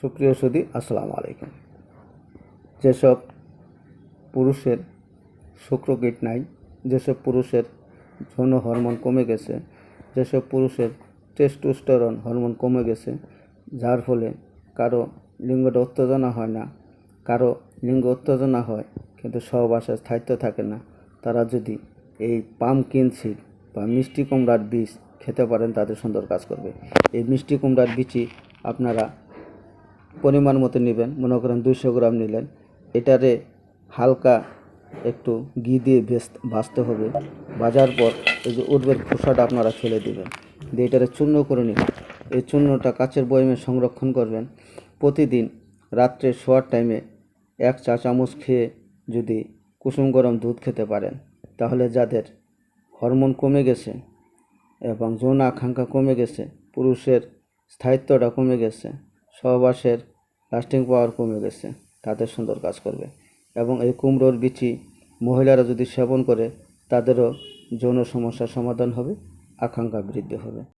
সুপ্রিয় সুদী আসসালামু আলাইকুম। যেসব পুরুষের শুক্রকিট নাই, যেসব পুরুষের যৌন হরমোন কমে গেছে, যেসব পুরুষের টেস্টোস্টেরন হরমোন কমে গেছে, যার ফলে কারও লিঙ্গটা উত্তেজনা হয় না, কারও লিঙ্গ উত্তেজনা হয়, কিন্তু সহবাসে স্থায়িত্ব থাকে না। তারা যদি এই পামকিন সিড বা মিষ্টি কুমড়ার বীজ খেতে পারেন, তাদের সুন্দর কাজ করবে। এই মিষ্টি কুমড়ার বীজই আপনারা পরিমাণ মতো নেবেন। মনে করেন দুইশো গ্রাম নিলেন। এটারে হালকা একটু ঘি দিয়ে ভেস্ত, ভাজতে হবে। ভাজার পর এই যে উর্বের খোসাটা আপনারা ফেলে দেবেন। দিয়ে এটারে চূর্ণ করে নেবেন এই চূর্ণটা কাচের বয়মে সংরক্ষণ করবেন। প্রতিদিন রাত্রে শোয়ার টাইমে এক চা চামচ খেয়ে যদি কুসুম গরম দুধ খেতে পারেন, তাহলে যাদের হরমোন কমে গেছে এবং যৌন আকাঙ্ক্ষা কমে গেছে, পুরুষের স্থায়িত্বটা কমে গেছে সহবাসের লাস্টিং পাওয়ার কমে গেছে তাদের সুন্দর কাজ করবে। এবং এই কুমড়োর বিচি মহিলারা যদি সেবন করে, তাদেরও যৌন সমস্যার সমাধান হবে, আকাঙ্ক্ষা বৃদ্ধি হবে।